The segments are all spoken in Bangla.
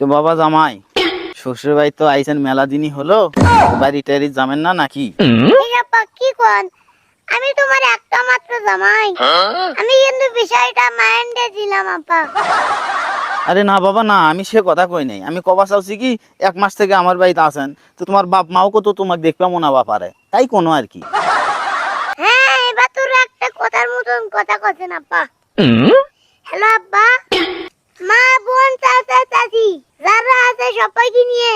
তো বাবা জামাই শ্বশুর বাড়ি তো আইসেন মেলা দিনই হলো বাড়ি টাড়ি যাবেন না নাকি? কি কোন? আমি তোমার একটা মাত্র জামাই। আমি কিন্তু বিষয়টা মাইন্ডে দিলাম আপা। আরে না বাবা না আমি সে কথা কই নাই। আমি কবা চাচ্ছি কি এক মাস থেকে আমার বাড়িতে আছেন তো তোমার বাপ মাও কত তোমাকে দেখলাম না বাপারে। তাই কোনো আর কি? হ্যাঁ এবার তোর একটা কথার মতন কথা কথা আপা। হ্যালো আব্বা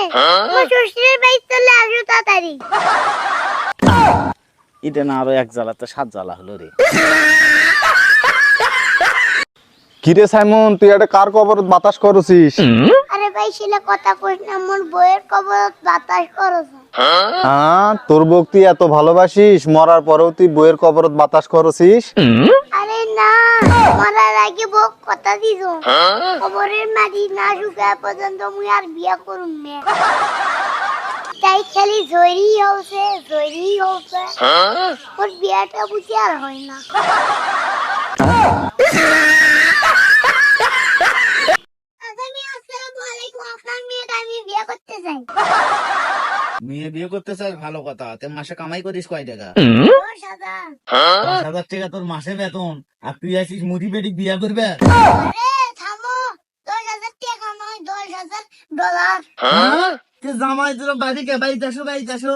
সবাইকে নিয়ে শ্বশুরের বাড়ি চলে আসো তাড়াতাড়ি এটা না আরও এক জ্বালা তো সাত জ্বালা হলো রে। কিরে সাইমন তুই একটা কার কবর বাতাস করছিস? আরে ভাই কথা কইস না মোর বইয়ের কবর বাতাস করছ হ্যাঁ তোর বউ তুই এত ভালোবাসিস? মরার পরেও তুই বইয়ের কবরত বাতাস করছিস? না মরার আগে বউ কথা দিছ। কবরের মাটি না শুকায় পর্যন্ত মুই আর বিয়া করুম না। তাই খালি জয়রি হচ্ছে জয়রি হচ্ছে ওর বিয়াটা বুঝি আর হয় না। আগামী আসসালামু আলাইকুম। আপনার মেয়েটা আমি বিয়ে করতে চাই। মেয়ে বিয়ে করতে চাস ভালো কথা। তে মাসে কামাই করিস কয় টাকা? দশ হাজার দশ হাজার টাকা তোর মাসে বেতন। আর তুই আসিস মুদি পেটি বিয়া করবে? আরে থামো। দশ হাজার টাকা নয় দশ হাজার ডলার। তে জামাই তোর বাড়িকে বাড়িতে আসো বাড়িতে আসো।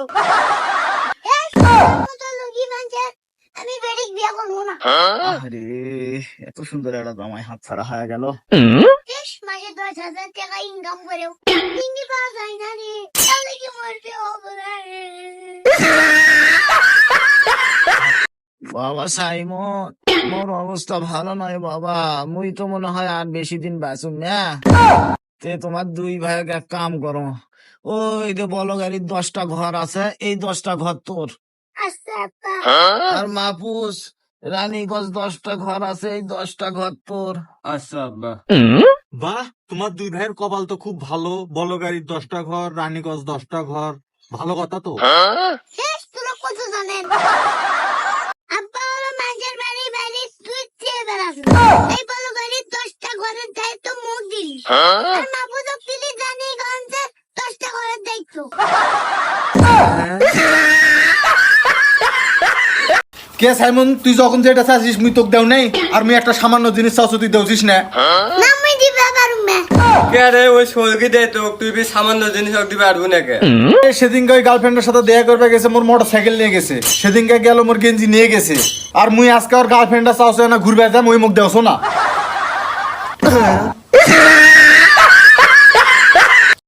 আমি বেডিক বিয়ে করব না। আরে এত সুন্দর একটা জামাই হাত ছাড়া হয়ে গেল। মাসে দশ হাজার টাকা ইনকাম করেও। পাওয়া যায় না রে তাহলে কি মরতে হবে না রে? বাবা সাইমন মোর অবস্থা ভালো নয় বাবা। মুই তো মনে হয় আর বেশি দিন বাঁচুম না। তে তোমার দুই ভাই এক কাম করো। ওই যে বলো গাড়ির দশটা ঘর আছে এই দশটা ঘর তোর। আচ্ছা আর মাপুস রানীগঞ্জ দশটা ঘর আছে এই দশটা ঘর তোর। আচ্ছা আব্বা। বাহ তোমার দুই ভাইয়ের কপাল তো খুব ভালো। বলো গাড়ির দশটা ঘর রানীগঞ্জ দশটা ঘর। ভালো কথা তো। শেষ তোরা কত জানেন? কে সাইমন তুই যখন যেটা চাচ্ছিস মুই তোকে দেও নাই আর মুই একটা সামান্য জিনিস চাচ্ছ তুই দেউছিস না? না মুই দিবে পারুম না। কে রে ওই সলকি দে তো তুই বি সামান্য জিনিস দিবে পারব না কে সেদিনকে ওই গার্লফ্রেন্ডের সাথে দেখা করবে গেছে মোর মোটর সাইকেল নিয়ে গেছে। সেদিনকে গেল মোর গেঞ্জি নিয়ে গেছে। আর মুই আজকে ওর গার্লফ্রেন্ডটা চাওছে না ঘুরবে যা মুই মুখ দেওছো না